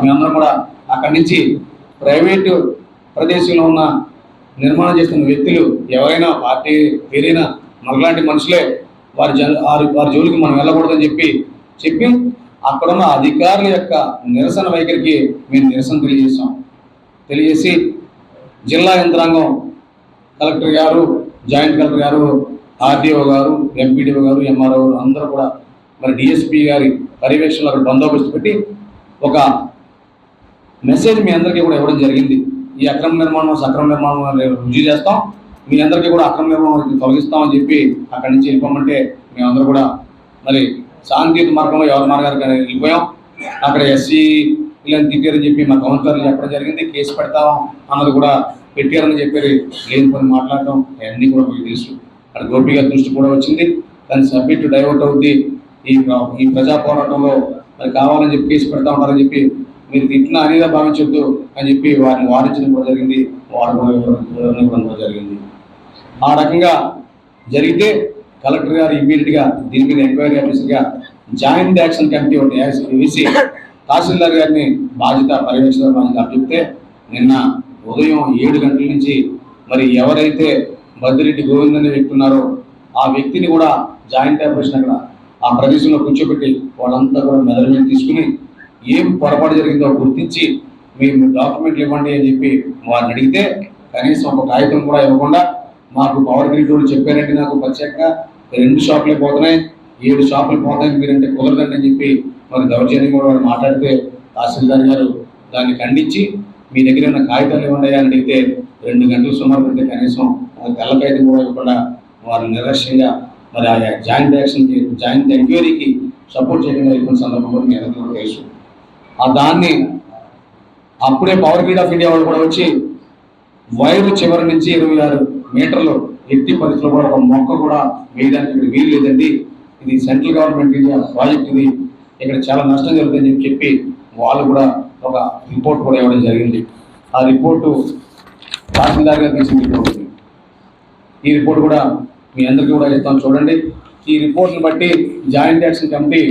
మేమందరం కూడా అక్కడి నుంచి ప్రైవేటు ప్రదేశంలో ఉన్న నిర్మాణం చేస్తున్న వ్యక్తులు ఎవరైనా పార్టీ పేరైనా మనలాంటి మనుషులే వారి జ వారి జోలికి మనం వెళ్ళకూడదని చెప్పి చెప్పి అక్కడున్న అధికారుల యొక్క నిరసన వైఖరికి మేము నిరసన తెలియజేసాం తెలియజేసి జిల్లా యంత్రాంగం కలెక్టర్ గారు జాయింట్ కలెక్టర్ గారు ఆర్డీఓ గారు ఎంపీడీఓ గారు ఎంఆర్ఓ గారు అందరూ కూడా మరి డిఎస్పీ గారి పర్యవేక్షణలో అక్కడ బందోబస్తు పెట్టి ఒక మెసేజ్ మీ అందరికీ కూడా ఇవ్వడం జరిగింది. ఈ అక్రమ నిర్మాణం సక్రమ నిర్మాణం రుజువు చేస్తాం. మీ అందరికీ కూడా అక్రమ నిర్మాణం తొలగిస్తామని చెప్పి అక్కడి నుంచి వెళ్ళిపోమంటే మేమందరూ కూడా మరి శాంతియుత మార్గంలో ఎవరి మార్గానికి వెళ్ళిపోయాం. అక్కడ ఎస్సీ ఇలాంటి తిట్టారని చెప్పి మా కౌన్సిలర్లు చెప్పడం జరిగింది. కేసు పెడతాం అన్నది కూడా పెట్టారని చెప్పారు లేని పని మాట్లాడటం అవన్నీ కూడా మీకు తెలుసు. అక్కడ గోపి గారి దృష్టి కూడా వచ్చింది. దాని సబ్మిట్ డైవర్ట్ అవుద్ది. ఈ ఈ ప్రజా పోరాటంలో మరి కావాలని చెప్పి కేసు పెడతా ఉంటారని చెప్పి మీరు తిట్టిన అనేదా భావించొద్దు అని చెప్పి వారిని వారించడం కూడా జరిగింది. వారు కూడా ఇవ్వడం కూడా జరిగింది. ఆ రకంగా జరిగితే కలెక్టర్ గారు ఇమ్మీడియట్గా దీని మీద ఎంక్వైరీ ఆఫీసర్గా జాయింట్ యాక్షన్ కమిటీ ఒకటి వేసి- తహసీల్దార్ గారిని బాధ్యత పర్యవేక్షణ బాధ్యత చెప్తే నిన్న ఉదయం ఏడు గంటల నుంచి మరి ఎవరైతే బద్రిరెడ్డి గోవింద్ అనే వ్యక్తి ఉన్నారో ఆ వ్యక్తిని కూడా జాయింట్ ఆపరేషన్ అక్కడ ఆ ప్రదేశంలో కూర్చోబెట్టి వాళ్ళంతా కూడా మెజర్మెంట్ తీసుకుని ఏం పొరపాటు జరిగిందో గుర్తించి మీరు డాక్యుమెంట్లు ఇవ్వండి అని చెప్పి వారిని అడిగితే కనీసం ఒక కాగితం కూడా ఇవ్వకుండా మాకు పవర్ గ్రిడ్ వాళ్ళు చెప్పారండి నాకు ప్రత్యేకంగా. రెండు షాపులే పోతున్నాయి ఏడు షాపులు పోతాయి మీరంటే కుదరదండి అని చెప్పి మరి దౌర్జన్యం కూడా వాళ్ళు మాట్లాడితే తహసీల్దార్ గారు దాన్ని ఖండించి మీ దగ్గర ఉన్న కాగితాలు ఇవ్వండి అని అడిగితే రెండు గంటలు సుమారు పెడితే కనీసం తెల్ల కాగితం కూడా ఇవ్వకుండా వారు నిర్లక్ష్యంగా మరి ఆ జాయింట్ యాక్షన్కి జాయింట్ ఎంక్వైరీకి సపోర్ట్ చేయకుండా వెళ్ళిన సందర్భంలో మీ అందరికీ తెలుసు. ఆ దాన్ని అప్పుడే పవర్ గ్రిడ్ ఆఫ్ ఇండియా వాళ్ళు కూడా వచ్చి వైరు చివరి నుంచి ఇరవై ఆరు మీటర్లు ఎత్తి పరిధిలో కూడా ఒక మొక్క కూడా వేయడానికి ఇక్కడ వీలు లేదండి. ఇది సెంట్రల్ గవర్నమెంట్ ఇది ప్రాజెక్ట్ ఇది. ఇక్కడ చాలా నష్టం జరుగుతుందని చెప్పి వాళ్ళు కూడా ఒక రిపోర్ట్ కూడా ఇవ్వడం జరిగింది. ఆ రిపోర్టు తహసీల్దార్ గారు తీసిన రిపోర్ట్ ఈ రిపోర్ట్ కూడా మీ అందరికీ కూడా ఇస్తాం చూడండి. ఈ రిపోర్ట్ని బట్టి జాయింట్ యాక్షన్ కమిటీ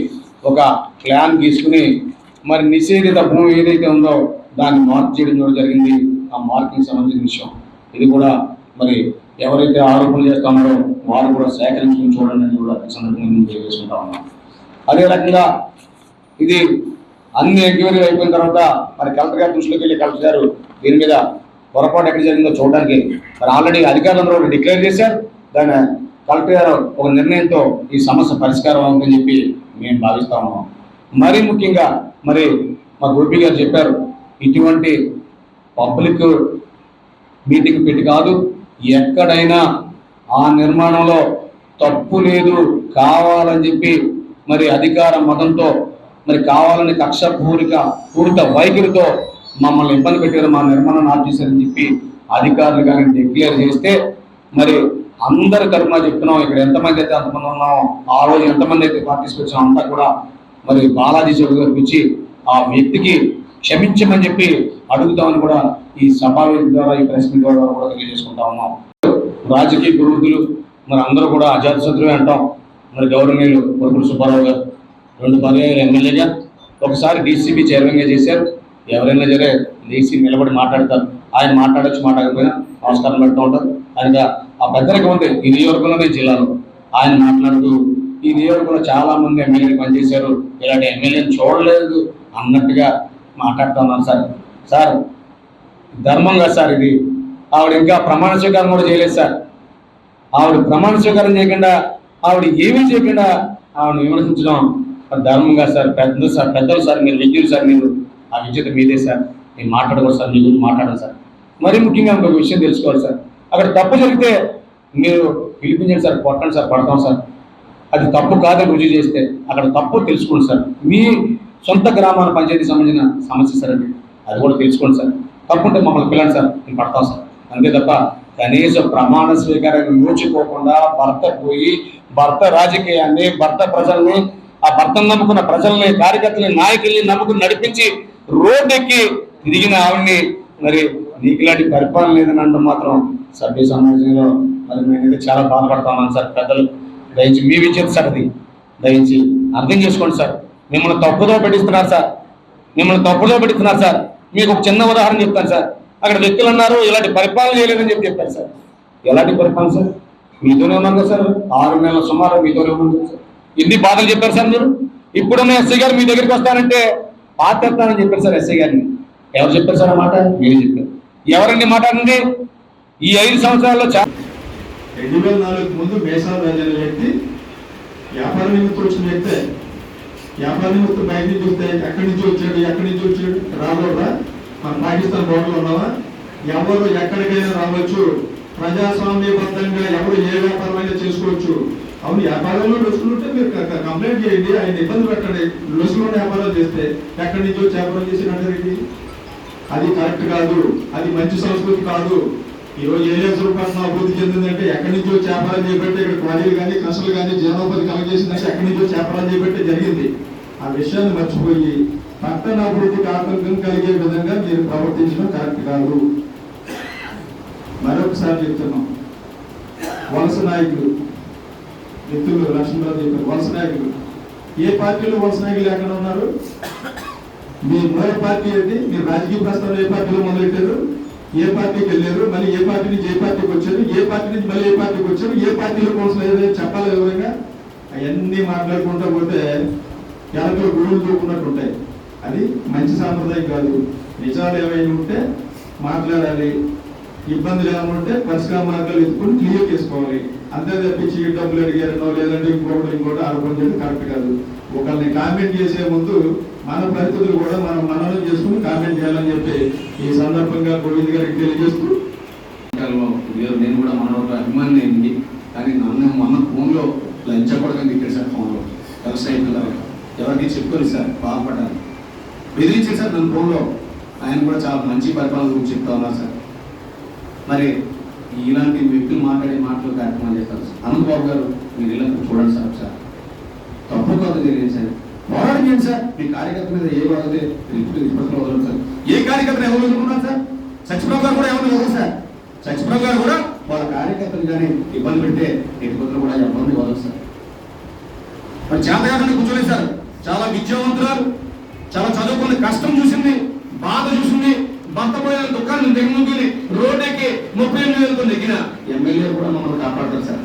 ఒక ప్లాన్ తీసుకుని మరి నిషేధిత భూమి ఏదైతే ఉందో దాన్ని మార్క్ చేయడం కూడా జరిగింది. ఆ మార్కింగ్ సంబంధించిన విషయం. ఇది కూడా మరి ఎవరైతే ఆరోపణలు చేస్తున్నారో వారు కూడా సేకరించుకుని చూడండి అని కూడా ఈ సందర్భంగా నేను తెలియజేసుకుంటా ఉన్నాం అదే రకంగా ఇది అన్ని ఎంక్వైరీలు అయిపోయిన తర్వాత మరి కలెక్టర్ గారి దృష్టిలోకి వెళ్ళి కలెక్టర్ గారు దీని మీద పొరపాటు ఎక్కడ జరిగిందో చూడడానికి మరి ఆల్రెడీ అధికారులందరూ డిక్లేర్ చేశారు. దాని కలెక్టర్ గారు ఒక నిర్ణయంతో ఈ సమస్య పరిష్కారం అవుతుందని చెప్పి మేము భావిస్తా ఉన్నాం. మరీ ముఖ్యంగా మరి మా గోపి గారు చెప్పారు ఇటువంటి పబ్లిక్ మీటింగ్ పెట్టి కాదు ఎక్కడైనా ఆ నిర్మాణంలో తప్పు లేదు కావాలని చెప్పి మరి అధికార మతంతో మరి కావాలని కక్షపూరిక పూరిత వైఖరితో మమ్మల్ని ఇబ్బంది పెట్టారు మా నిర్మాణాన్ని ఆఫ్ చెప్పి అధికారులు కానీ డిక్లేర్ చేస్తే మరి అందరి తరఫున చెప్తున్నాం ఇక్కడ ఎంతమంది అయితే అంతమంది ఉన్నాం ఆ రోజు ఎంతమంది అయితే పార్టిసిపేట్ అంతా కూడా మరి బాలాజీ చౌదరి గారికి వచ్చి ఆ వ్యక్తికి క్షమించమని చెప్పి అడుగుతామని కూడా ఈ సమావేశం ద్వారా ఈ ప్రెస్ మీట్ ద్వారా కూడా తెలియజేసుకుంటా ఉన్నాం. రాజకీయ పురోగతులు మరి అందరూ కూడా అజాత శత్రువే అంటాం. మరి గౌరవనీయులు కొడుకులు సుబ్బారావు గారు రెండు పర్యాయాలు ఎమ్మెల్యేగా ఒకసారి డీసీబీ చైర్మన్గా చేశారు. ఎవరైనా సరే లేచి నిలబడి మాట్లాడతారు. ఆయన మాట్లాడచ్చు మాట్లాడకపోయినా నమస్కారం పెడుతూ ఉంటారు. ఆయన ఆ పెద్దరికం ఉంది ఈ నియోజకవర్గంలోనే జిల్లాలో. ఆయన మాట్లాడుతూ ఈ నియోజకవర్గంలో చాలా మంది ఎమ్మెల్యేలు పనిచేశారు. ఇలాంటి ఎమ్మెల్యేని చూడలేదు అన్నట్టుగా మాట్లాడుతున్నాను సార్. సార్ సార్ ధర్మంగా సార్ ఇది. ఆవిడ ఇంకా ప్రమాణ స్వీకారం కూడా చేయలేదు సార్. ఆవిడ ప్రమాణ స్వీకారం చేయకుండా ఆవిడ ఏమీ చేయకుండా ఆవిడ విమర్శించడం ధర్మంగా సార్. పెద్ద సార్ పెద్దలు సార్ మీరు విద్యులు సార్ మీరు ఆ విద్యుత్ మీదే సార్. నేను మాట్లాడకూడదు సార్ మీ గురించి మాట్లాడాలి సార్. మరీ ముఖ్యంగా ఇంకొక విషయం తెలుసుకోవాలి సార్. అక్కడ తప్పు జరిగితే మీరు పిలిపించండి సార్ కొట్టండి సార్ పడతాం సార్. అది తప్పు కాదని రుజువు చేస్తే అక్కడ తప్పు తెలుసుకోండి సార్. మీ సొంత గ్రామాల పంచాయతీ సంబంధించిన సమస్య సార్ అది. అది కూడా తెలుసుకోండి సార్. తప్పుంటే మమ్మల్ని పిల్లండి సార్. నేను పడతాం సార్. అంతే తప్ప కనీస ప్రమాణ స్వీకారాన్ని నోచుకోకుండా భర్త పోయి భర్త రాజకీయాన్ని భర్త ప్రజల్ని ఆ భర్తను నమ్ముకున్న ప్రజల్ని కార్యకర్తలని నాయకుల్ని నమ్ముకుని నడిపించి రోడ్డెక్కి తిరిగిన ఆవిడ్ని మరి నీకు ఇలాంటి పరిపాలన లేదని అంటూ మాత్రం సభ్య సమాజంలో మరి నేనైతే చాలా బాధపడతా ఉన్నాను సార్. పెద్దలు దయచి మీ విద్యుత్ సార్ అది. దయచి అర్థం చేసుకోండి సార్. మిమ్మల్ని తప్పుదో పెట్టిస్తున్నారు సార్. మిమ్మల్ని తప్పుదో పెడుతున్నారు సార్. మీకు ఒక చిన్న ఉదాహరణ చెప్తాను సార్. అక్కడ వ్యక్తులు అన్నారు ఇలాంటి పరిపాలన చేయలేదని చెప్పి చెప్పారు సార్. ఎలాంటి పరిపాలన సార్? మీతోనే ఉన్నాను కదా సార్. ఆరు నెలల సుమారు మీతోనే ఉన్నాను సార్. ఎన్ని బాధలు చెప్పారు సార్ మీరు? ఇప్పుడున్న ఎస్ఐ గారు మీ దగ్గరికి వస్తానంటే పాతేస్తానని చెప్పారు సార్ ఎస్ఐ గారిని. ఎవరు చెప్పారు సార్ ఆ మాట? మీరు చెప్పారు. ఎవరండి మాట్లాడండి ఈ ఐదు సంవత్సరాల్లో చాలా రెండు వేల నాలుగు ముందు మేషాలు రాజు అనే వ్యక్తి వ్యాపార నిమిత్తం వచ్చిన వ్యక్తే వ్యాపార నిమిత్తం బయట నుంచి వస్తే ఎక్కడి నుంచి వచ్చాడు ఎక్కడి నుంచి వచ్చాడు రాబోరా? మన పాకిస్తాన్ బోర్డర్లో ఉన్నావా? ఎవరు ఎక్కడికైనా రావచ్చు. ప్రజాస్వామ్యబద్ధంగా ఎవరు ఏ వ్యాపారమైనా చేసుకోవచ్చు. అవును వ్యాపారంలో లొసులుంటే మీరు కంప్లైంట్ చేయండి. ఆయన ఇబ్బంది పెట్టండి. రుసులో వ్యాపారం చేస్తే ఎక్కడి నుంచో వ్యాపారం చేసినట్టు అది కరెక్ట్ కాదు. అది మంచి సంస్కృతి కాదు. ఈరోజు రోజు ఏలేశ్వరం అభివృద్ధి చెందిందంటే ఎక్కడి నుంచో చేపలు చేపట్టి ఇక్కడ క్వారీలు కానీ కసలు కానీ జీవనోపాధి కలగజేసిందంటే ఎక్కడి నుంచో చేపలు చేపట్టి జరిగింది. ఆ విషయాన్ని మర్చిపోయి పట్టణ అభివృద్ధికి ఆటంకం కలిగే విధంగా మీరు ప్రవర్తించడం కరెక్ట్ కాదు. మరొకసారి చెప్తున్నాం. వలస నాయకులు మిత్రులు లక్ష్మణరావు చెప్పారు వలస నాయకులు. ఏ పార్టీలో వలస నాయకులు ఎక్కడ ఉన్నారు? మీ మూల పార్టీ ఏంటి? మీరు రాజకీయ ప్రస్థానం ఏ పార్టీలో మొదలెట్టారు? ఏ పార్టీకి వెళ్ళారు మళ్ళీ ఏ పార్టీ నుంచి ఏ పార్టీకి వచ్చారు ఏ పార్టీ నుంచి మళ్ళీ ఏ పార్టీకి వచ్చారు ఏ పార్టీలో కోసం ఏదైనా చెప్పాలి వివరంగా అవన్నీ మాట్లాడుకుంటా పోతే వెనకలో గురువులు దూకున్నట్టు ఉంటాయి. అది మంచి సాంప్రదాయం కాదు. నిజాలు ఏమైనా ఉంటే మాట్లాడాలి. ఇబ్బందులు ఏమైనా ఉంటే పరిష్కార మార్గాలు ఎత్తుకుని క్లియర్ చేసుకోవాలి. అంతే తప్పించి డబ్బులు అడిగారనో లేదంటే ఇంకోటి ఇంకోటి ఆరోపణ చేయడం కరెక్ట్ కాదు. ఒకరిని కామెంట్ చేసే ముందు మన పరిస్థితులు కూడా మనం మననం చేసుకుని కామెంట్ చేయాలని చెప్పి ఈ సందర్భంగా గోవింద్ గారికి తెలియజేస్తూ నేను కూడా మనోడు అభిమాని అయింది కానీ నన్ను మన ఫోన్లో లంచకూడదని ఇక్కడ సార్ ఫోన్లో. కలిసి అయిపోతారు ఎవరికి చెప్పుకోరు సార్ బాగుపడ్డాను బెదిరించారు సార్ నన్ను ఫోన్లో. ఆయన కూడా చాలా మంచి పరిపాలన గురించి చెప్తా ఉన్నారు సార్. మరి ఇలాంటి వ్యక్తులు మాట్లాడే మాటలు కార్యక్రమం చేస్తారు. సార్ బాబు గారు మీరు ఇలా చూడండి సార్ సార్ తప్పు కాదు తెలియదు సార్ పోరాటం సార్. మీ కార్యకర్త మీద ఏ బాధతే ఇప్పుడు ఇప్పటిలో వదలండి సార్. ఏ కార్యకర్త ఎవరు వదులుకున్నారు సార్? సత్యప్రభు గారు కూడా ఎవరు వదలరు సార్? సత్యప్రభు గారు కూడా వాళ్ళ కార్యకర్తలు కానీ ఇబ్బంది పెడితే ఇబ్బందులు కూడా ఎవరిని వదలరు సార్. మరి చేతగానే కూర్చోలేదు సార్. చాలా విద్యావంతురాలు చాలా చదువుకున్న కష్టం చూసింది బాధ చూసింది భర్త పోయిన దుఃఖాన్ని దిగుముందుని రోడ్డుకి ముప్పై ఎనిమిది వేలతో దిగిన ఎమ్మెల్యే కూడా మమ్మల్ని కాపాడతారు సార్.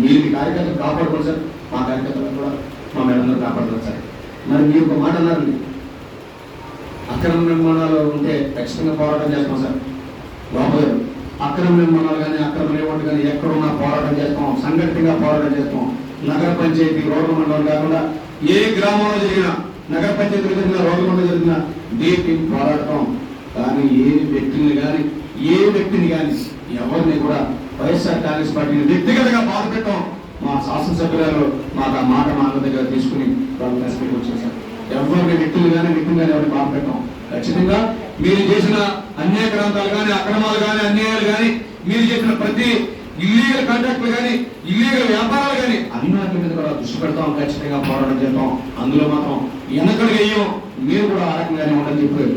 మీరు మీ కార్యకర్తలు కాపాడుకోండి సార్. మా కార్యకర్తలను కూడా మా మేడంలో కాపాడతారు సార్. మరి మీరు ఒక మాట అన్నారండి. అక్రమ నిర్మాణాలు ఉంటే ఖచ్చితంగా పోరాటం చేస్తాం సార్. బాబు అక్రమ నిర్మాణాలు కానీ అక్రమ లేఅవుట్ కానీ ఎక్కడున్నా పోరాటం చేస్తాం. సంఘటితంగా పోరాటం చేస్తాం. నగర పంచాయతీ రోడ్ల మండలం కాకుండా ఏ గ్రామంలో జరిగినా నగర పంచాయతీలో జరిగిన రోడ్ల మండలం జరిగినా దీనికి పోరాడటం కానీ ఏ వ్యక్తిని కానీ ఏ వ్యక్తిని కానీ ఎవరిని కూడా వైఎస్ఆర్ కాంగ్రెస్ పార్టీని వ్యక్తిగతంగా బాధ పెట్టాం మా శాసనసభ్యులు మాకు ఆ మాట మా దగ్గర తీసుకుని వాళ్ళు రెస్పెక్ట్ వచ్చేసారు ఎవరిని వ్యక్తులు కానీ వ్యక్తులు కానీ ఎవరిని బాధ పెట్టాం ఖచ్చితంగా మీరు చేసిన అన్యాయ గ్రంథాలు కానీ అక్రమాలు కానీ అన్యాయాలు కానీ మీరు చేసిన ప్రతి ఇల్లీగల్ కాంట్రాక్ట్లు కానీ ఇల్లీగల్ వ్యాపారాలు కానీ అన్నిటి మీద కూడా దృష్టి పెడతాం ఖచ్చితంగా పోరాటం చేద్దాం అందులో మాత్రం వెనకడుగు వేయం. మీరు కూడా ఆ రకంగానే ఉండని చెప్పారు